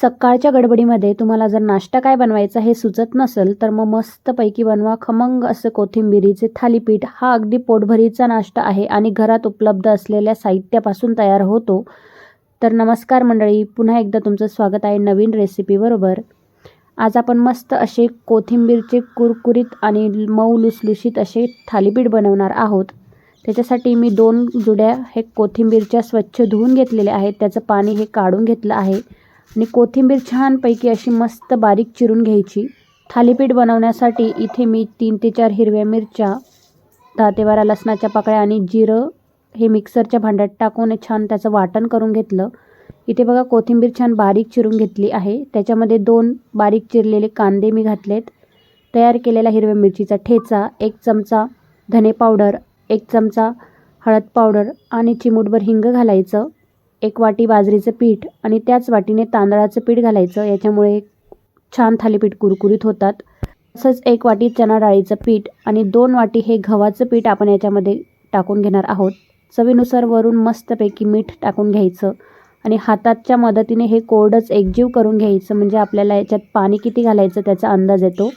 सकाळच्या गडबडीमध्ये तुम्हाला जर नाश्ता काय बनवायचा हे सुचत नसेल तर मग मस्तपैकी बनवा खमंग असं कोथिंबिरीचे थालीपीठ. हा अगदी पोटभरीचा नाश्ता आहे आणि घरात उपलब्ध असलेल्या साहित्यापासून तयार होतो. तर नमस्कार मंडळी पुन्हा एकदा तुमचं स्वागत आहे नवीन रेसिपीबरोबर आज आपण मस्त असे कोथिंबीरचे कुरकुरीत आणि मऊ लुसलुशीत असे थालीपीठ बनवणार आहोत. त्याच्यासाठी मी दोन जुड्या हे कोथिंबीरच्या स्वच्छ धुवून घेतलेल्या आहेत. त्याचं पाणी हे काढून घेतलं आहे. आणि कोथिंबीर छानपैकी अशी मस्त बारीक चिरून घ्यायची. थालीपीठ बनवण्यासाठी इथे मी तीन ते चार हिरव्या मिरच्या दहा ते बारा लसणाच्या पाकळ्या आणि जिरं हे मिक्सरच्या भांड्यात टाकून छान त्याचं वाटण करून घेतलं. इथे बघा कोथिंबीर छान बारीक चिरून घेतली आहे. त्याच्यामध्ये दोन बारीक चिरलेले कांदे मी घातलेत. तयार केलेला हिरव्या मिरचीचा ठेचा एक चमचा धने पावडर एक चमचा हळद पावडर आणि चिमूटभर हिंग घालायचं. एक वाटी बाजरीचं पीठ आणि त्याच वाटीने तांदळाचं पीठ घालायचं. याच्यामुळे छान थालीपीठ कुरकुरीत होतात. तसंच एक वाटी चणा डाळीचं पीठ आणि दोन वाटी हे गव्हाचं पीठ आपण याच्यामध्ये टाकून घेणार आहोत. चवीनुसार वरून मस्तपैकी मीठ टाकून घ्यायचं आणि हाताच्या मदतीने हे कोरडंच एकजीव करून घ्यायचं. म्हणजे आपल्याला याच्यात पाणी किती घालायचं त्याचा अंदाज येतो.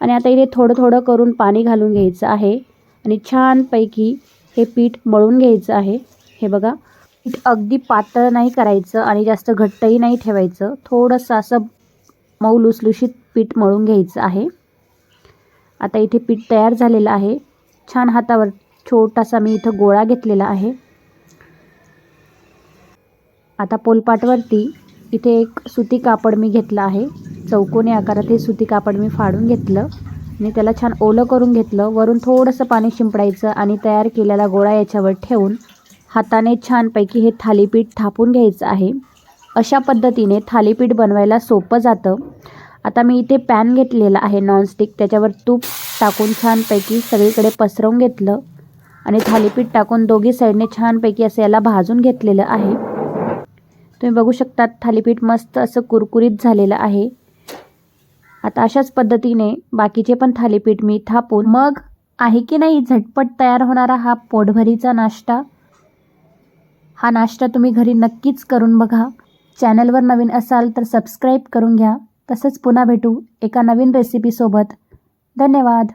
आणि आता इथे थोडं थोडं करून पाणी घालून घ्यायचं आहे. आणि छानपैकी हे पीठ मळून घ्यायचं आहे. हे बघा. पीठ अगदी पातळ नाही करायचं आणि जास्त घट्टही नाही ठेवायचं. थोडंसं असं मऊ लुसलुशीत पीठ मळून घ्यायचं आहे. आता इथे पीठ तयार झालेलं आहे. छान हातावर छोटासा मी इथं गोळा घेतलेला आहे. आता पोलपाटवरती इथे एक सुती कापड मी घेतलं आहे. चौकोनी आकारात हे सुती कापड मी फाडून घेतलं. आणि त्याला छान ओलं करून घेतलं. वरून थोडंसं पाणी शिंपडायचं आणि तयार केलेला गोळा याच्यावर ठेवून हाताने छानपैकी हे थालीपीठ थापून घ्यायचं आहे. अशा पद्धतीने थालीपीठ बनवायला सोपं जातं. आता मी इथे पॅन घेतलेला आहे नॉनस्टिक त्याच्यावर तूप टाकून छानपैकी सगळीकडे पसरवून घेतलं. आणि थालीपीठ टाकून दोघी साईडने छानपैकी असं याला भाजून घेतलेलं आहे. तुम्ही बघू शकता थालीपीठ मस्त असं कुरकुरीत झालेलं आहे. आता अशाच पद्धतीने बाकीचे पण थालीपीठ मी थापून मग आहे की नाही झटपट तयार होणारा हा पोटभरीचा नाश्ता. हा नाश्ता तुम्ही घरी नक्कीच करून बघा. चॅनलवर नवीन असाल तर सबस्क्राईब करून घ्या. तसंच पुन्हा भेटू एका नवीन रेसिपीसोबत धन्यवाद.